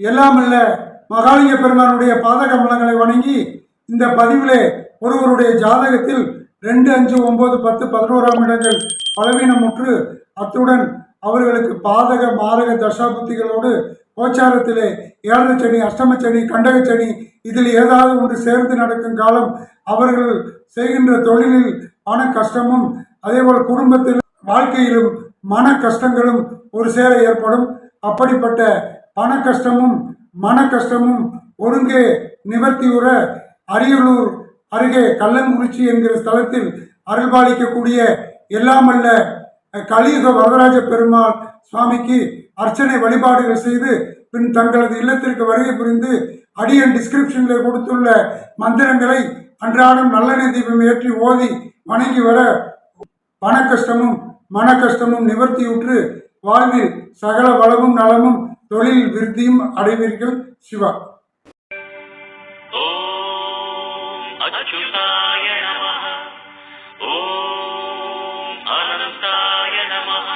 எல்லாம் அல்ல மகாலிங்க பெருமானுடைய பாதகமலங்களை வணங்கி இந்த பதிவிலே ஒருவருடைய ஜாதகத்தில் ரெண்டு அஞ்சு ஒன்பது பத்து பதினோராம் இடங்கள் பலவீனமுற்று அத்துடன் அவர்களுக்கு பாதக மாரக தசாபுத்திகளோடு கோச்சாரத்திலே ஏழரை சனி அஷ்டம சனி கண்டக சனி இதில் ஏதாவது ஒன்று சேர்ந்து நடக்கும் காலம் அவர்கள் செய்கின்ற தொழிலில் பண கஷ்டமும் அதேபோல் குடும்பத்தில் வாழ்க்கையிலும் மன கஷ்டங்களும் ஒரு சேர ஏற்படும். அப்படிப்பட்ட பண கஷ்டமும் மன கஷ்டமும் ஒருங்கே நிவர்த்தியுற அரியலூர் அருகே கள்ளங்குறிச்சி என்கிற ஸ்தலத்தில் அருள்பாலிக்கக்கூடிய எல்லாமல்ல கலியுக வரதராஜ பெருமாள் சுவாமிக்கு அர்ச்சனை வழிபாடுகள் செய்து பின் தங்களது இல்லத்திற்கு வருகை புரிந்து அடியன் டிஸ்கிரிப்ஷனில் கொடுத்துள்ள மந்திரங்களை அன்றாடம் நல்லெண்ணெய் தீபம் ஏற்றி ஓதி வணங்கி வர பண கஷ்டமும் மன கஷ்டமும் நிவர்த்தியுற்று வாழ்வில் சகல வளமும் நலமும் தொழில் விருத்தியும் அடைவீர்கள் சிவா तिवाय नमः ஓம் அனந்தாய नमः